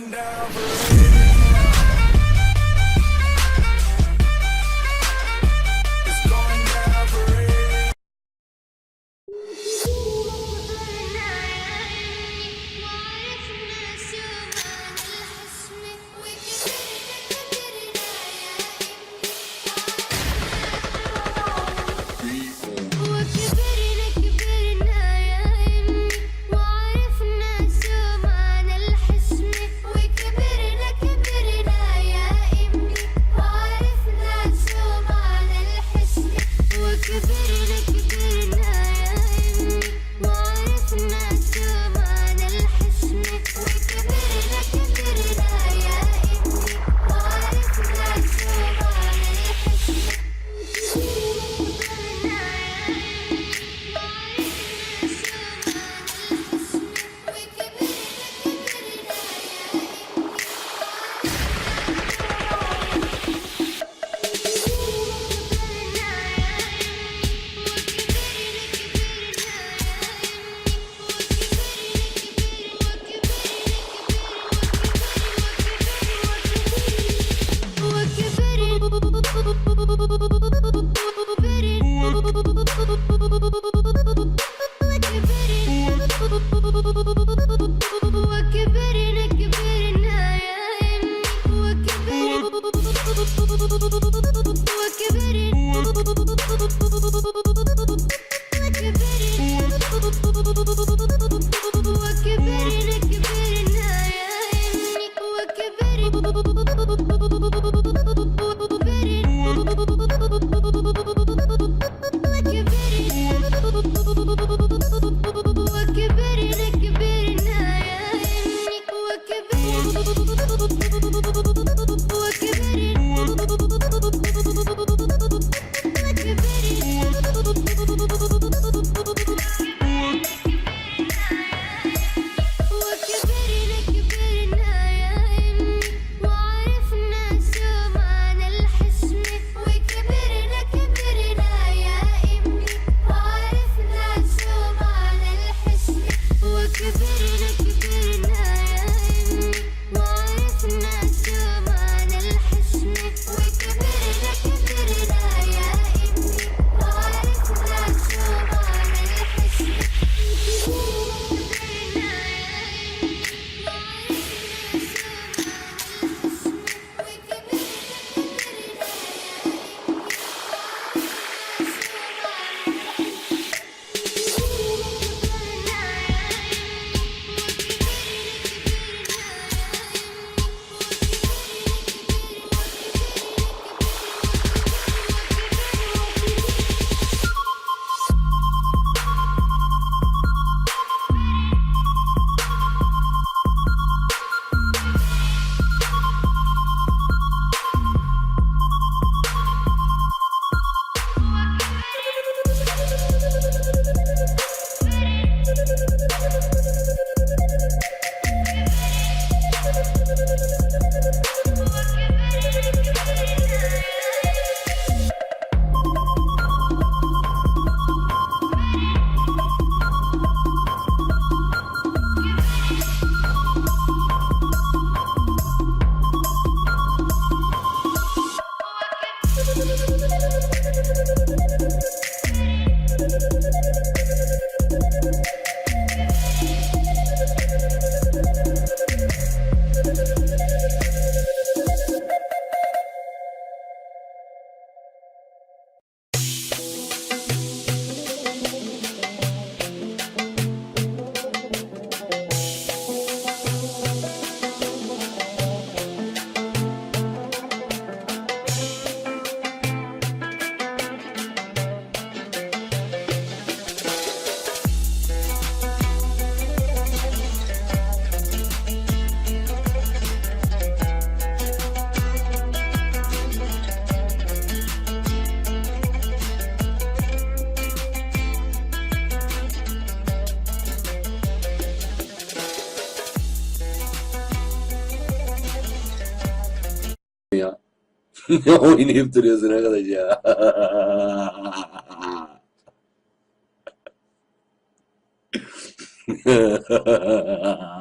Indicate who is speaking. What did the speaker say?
Speaker 1: never Give it Give
Speaker 2: it ne oynayıp duruyorsun arkadaş ya?